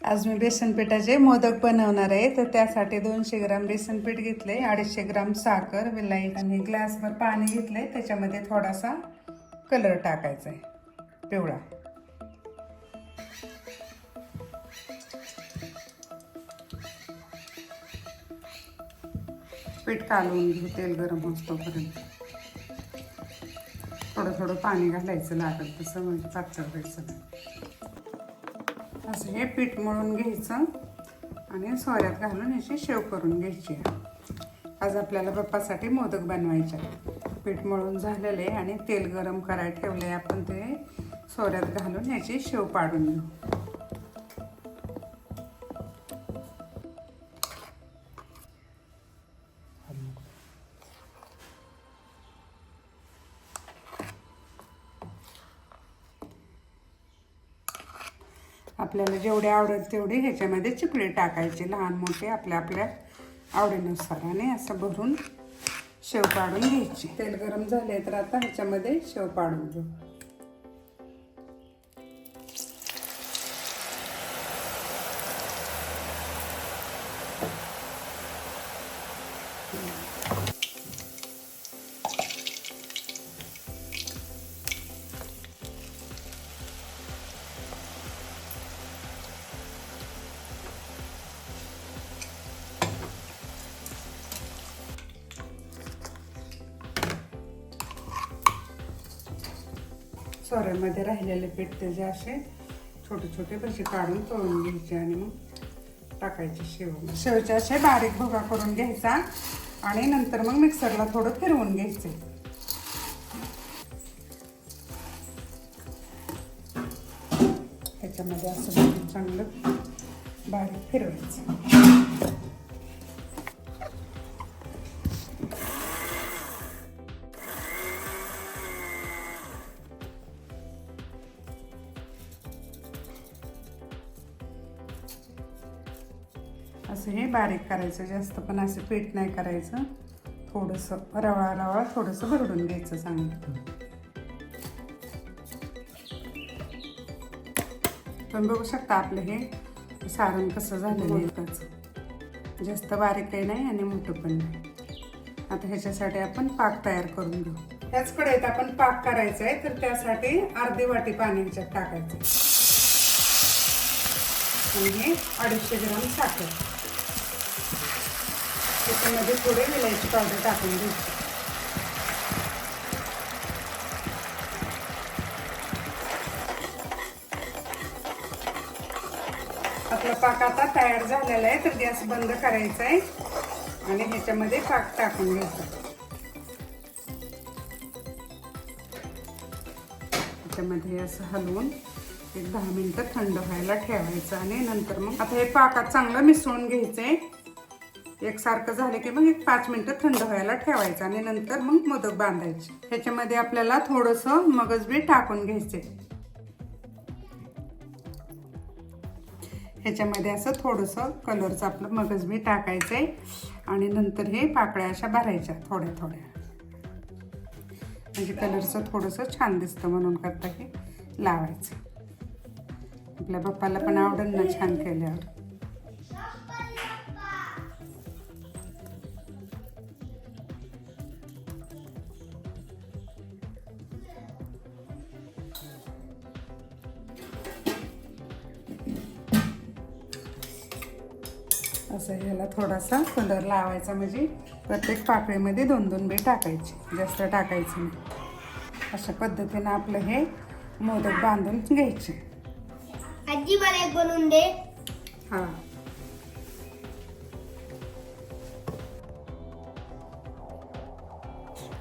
आज मी बेसन पिठाचे मोदक बनवणार आहे. तर त्यासाठी दोनशे ग्राम बेसन पीठ घेतले अडीचशे ग्राम साखर विलायची आणि ग्लासभर पाणी घेतले त्याच्यामध्ये थोडासा कलर टाकायचा आहे पिवळा. पीठ कालवून घेऊ तेल गरम होतोपर्यंत. थोडं थोडं पाणी घालायचं लागेल तसं म्हणजे पातळ व्हायचं असं हे पीठ मळून घ्यायचं आणि सोऱ्यात घालून याची शेव करून घ्यायची आज आपल्याला पप्पासाठी मोदक बनवायचे पीठ मळून झालेले आणि तेल गरम करायला ठेवले आपण ते सोऱ्यात घालून याची शेव पाडून घेऊ. आपल्याला जेवढे आवडेल तेवढे ह्याच्यामध्ये चिपळे टाकायचे लहान मोठे आपल्या आपल्या आवडीनुसार. आणि असं भरून शेव पाडून घ्यायची. तेल गरम झाले तर आता ह्याच्यामध्ये शेव पाडून घेऊ. सोऱ्यामध्ये राहिलेले पीठ त्याचे असे छोटे छोटे भजी काढून तळून घ्यायचे आणि मग टाकायचे शेव. शेवचे असे बारीक भोगा करून घ्यायचा आणि नंतर मग मिक्सरला थोडं फिरवून घ्यायचे. त्याच्यामध्ये असं चांगलं बारीक फिरवायचं. असं हे बारीक करायचं जास्त पण असं पीठ नाही करायचं. थोडंसं रवा रवा थोडंसं भरडून घ्यायचं चांगलं. पण बघू शकता आपलं हे सारण कसं झालं आहे जास्त बारीक काही नाही आणि मोठं पण नाही. आता ह्याच्यासाठी आपण पाक तयार करून घेऊ. ह्याच कडेत आपण पाक करायचा आहे तर त्यासाठी अर्धी वाटी पाणी ह्याच्यात टाकायचं. आणि हे अडीचशे ग्राम साखर. त्याच्यामध्ये थोडे विलायची पावडर टाकून घ्यायची आपला पाक आता तयार झालेला आहे तर गॅस बंद करायचा आहे. आणि ह्याच्यामध्ये पाक टाकून घ्यायचा. त्याच्यामध्ये असं हलवून एक दहा मिनिटं थंड व्हायला ठेवायचं आणि नंतर मग आता हे पाकात चांगलं मिसळून घ्यायचं आहे एकसारखं झालं की मग एक पाच मिनटं थंड व्हायला ठेवायचं आणि नंतर मग मोदक बांधायचे. ह्याच्यामध्ये आपल्याला थोडंसं मगजबी टाकून घ्यायचे. ह्याच्यामध्ये असं थोडंसं कलरचं आपलं मगजबी टाकायचं आहे आणि नंतर हे पाकळ्या अशा भरायच्या थोड्या थोड्या. म्हणजे कलरचं थोडंसं छान दिसतं म्हणून करता हे लावायचं. आपल्या बाप्पाला पण आवडेल ना छान केल्यावर. असं ह्याला थोडासा कलर लावायचा म्हणजे प्रत्येक पाकळीमध्ये दोन दोन बी टाकायचे. जास्त टाकायचं नाही. अशा पद्धतीनं आपलं हे मोदक बांधून घ्यायचे. आजी मला एक बनवून दे. हां.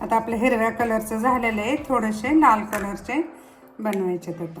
आता आपलं हिरव्या कलरचं झालेलं आहे. थोडेसे लाल कलरचे बनवायचे आता.